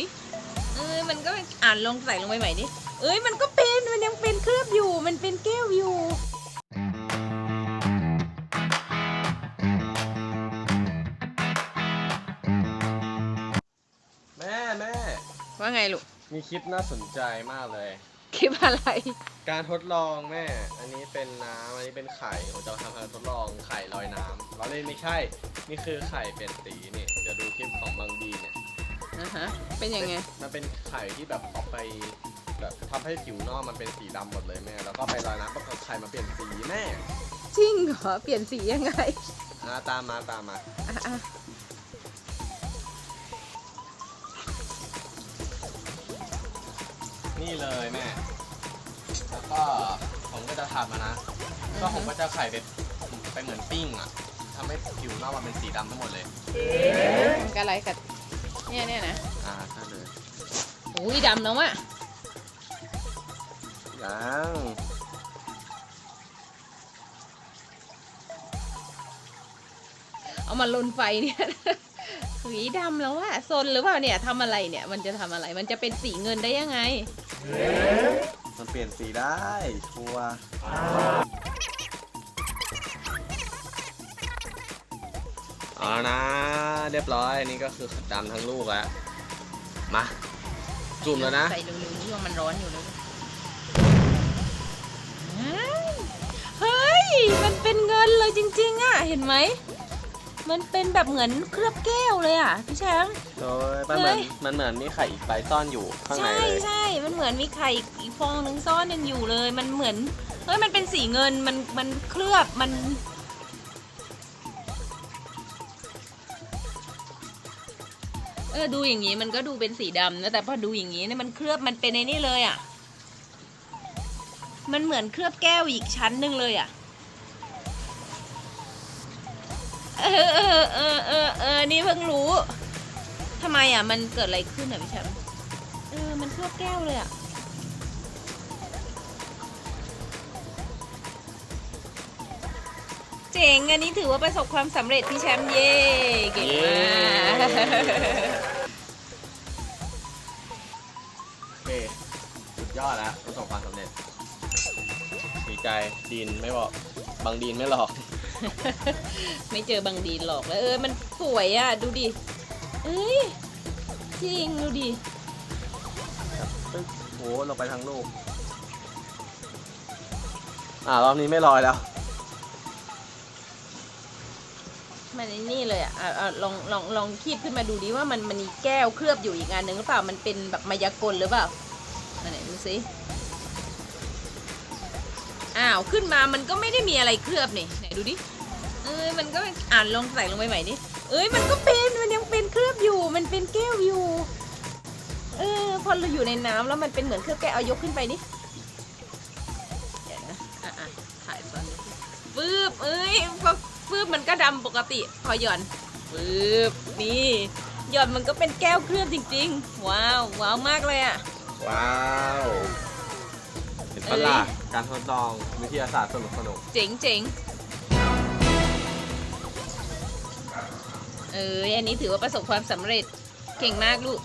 ดิ เอ้ยมันก็อ่านลองใส่ลงไปใหม่ดิ เอ้ยมันก็เป็นมันยังเป็นเคลือบอยู่ มันเป็นแก้วอยู่แม่แม่ ว่าไงลูกมีคลิปน่าสนใจมากเลย คลิปอะไร การทดลองแม่ อันนี้เป็นน้ำอันนี้เป็นไข่ผมจะทำการทดลองไข่ลอยน้ำเราเล่นไม่ใช่ นี่คือไข่เป็นสีนี่ เดี๋ยวดูคลิปของบางดีเนี่ย อะฮะเป็นยังไง มันเป็นไข่ที่แบบเอาไปแบบทำให้ผิวนอกมันเป็นสีดำหมดเลยแม่ แล้วก็ไปลอยน้ำปรากฏไข่มาเปลี่ยนสีแม่จริงเหรอ เปลี่ยนสียังไงอ่าตามมาตามมาอะอะนี่เลยแม่ แล้วก็ผมก็จะทำอะนะ ก็ผมก็จะไข่ไปไปเหมือนปิ้งอะทำให้ผิวนอกมันเป็นสีดำทั้งหมดเลย มันก็อะไรกับ เนี่ยเนี่ยนะอ่าใช่เลยอุ้ยดำแล้วว่ะยังเอามาลนไฟเนี่ยสีดำแล้วว่ะซนหรือเปล่าเนี่ยทำอะไรเนี่ย มันจะทำอะไร มันจะเป็นสีเงินได้ยังไง มันเปลี่ยนสีได้ชัวร์เอาแล้วนะ เรียบร้อยอันนี้ก็คือดำทั้งลูกแล้วมาจุ่มแล้วนะ ใส่เร็วๆที่ว่ามันร้อนอยู่เลยเฮ้ย มันเป็นเงินเลยจริงๆอะเห็นไหม มันเป็นแบบเหมือนเคลือบแก้วเลยอะพี่แชมป์โดยมันเหมือนมันเหมือนมีไข่อีกใบซ่อนอยู่ข้างในใช่เลยใช่ มันเหมือนมีไข่อีกฟองหนึงซ่อนยังอยู่เลย มันเหมือน เฮ้ย มันเป็นสีเงิน มัน มันเคลือบ มัน ออดูอย่างนี้มันก็ดูเป็นสีดำนะแต่พอดูอย่างนี้เนี่ยมันเคลือบมันเป็นในนี่เลยอะ มันเหมือนเคลือบแก้วอีกชั้นหนึ่งเลยอะเออเออเออเออเออนี่เพิ่งรู้ทำไมอะ มันเกิดอะไรขึ้นอะพี่แชมป์เออมันเคลือบแก้วเลยอะเจ๋งอันนี้ถือว่าประสบความสำเร็จพี่แชมป์เย่เก่งมาก ยอดแล้วประสบความสำเร็จดีใจดินไม่บอกบางดินไม่หลอก ไม่เจอบางดีนหรอกแล้วเออมันสวยอะดูดิ เอ้ย จริง ดูดิปึ๊บโหลงไปทั้งลูก อ่ารอบนี้ไม่ลอยแล้ว มันไอ้นี่เลยอะอะอะลองลองลองคีบขึ้นมาดูดิว่ามันมันมีแก้วเคลือบอยู่อีกอันหนึ่งหรือเปล่ามันเป็นแบบมายากลหรือเปล่าอันไหนดู สิ อ้าว ขึ้นมามันก็ไม่ได้มีอะไรเคลือบนี่ไหนดูดิ เอ้ย มันก็อ่านลองใส่ลงไปใหม่ดิ เอ้ย มันก็เป็น มันยังเป็นเคลือบอยู่ มันเป็นแก้วอยู่ เออ พอเราอยู่ในน้ำแล้วมันเป็นเหมือนเคลือบแก้วเอายกขึ้นไปดิเดี๋ยวนะอะอะถ่ายตอนปื๊บเอ้ยปื๊บมันก็ดำปกติ พอหย่อนปื๊บนี่หย่อนมันก็เป็นแก้วเคลือบจริง ๆ ว้าว ว้าวมากเลยอะ ว้าวเห็นปะล่ะการทดลองวิทยาศาสตร์สนุกสนุกเจ๋งเจ๋งเอออันนี้ถือว่าประสบความสำเร็จเก่งมากลูก